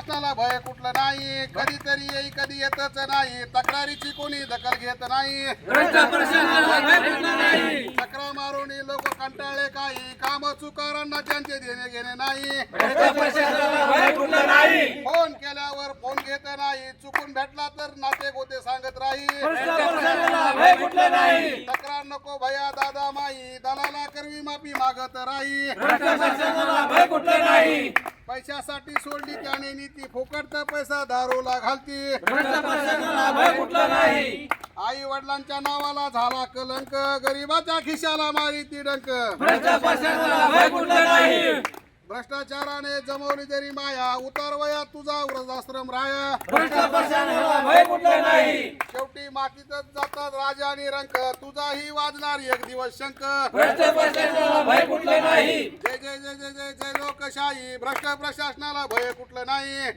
प्रशासनाला भय कुठलं नाही कधीतरी येई कधी येतच नाही. तक्रारीची कोणी दखल घेत नाही. चक्रा मारून लोक कंटाळले काही. काम चुकारांना त्यांचे देणे घेणे नाही. फोन केल्यावर फोन घेत नाही. चुकून भेटला तर नाते गोते सांगत राही तक्रार नको भया दादा माई दलाला करवी माफी मागत राही. पैशासाठी सोडली त्याने नीती फुकट पैसा दारूला घालती. आई वडिलांच्या नावाला झाला कलंक गरीबाच्या खिशाला मारी ती डंक. भ्रष्टाचाराने जमवली तरी माया उतार वया तुझा व्रजाश्रम राया. शेवटी मातीतच जातात राजा आणि रंक. तुझाही वाजणार एक दिवस शंक जय जय जय जय जय जय लोकशाही. भ्रष्ट प्रशासनाला भय कुठलं नाही?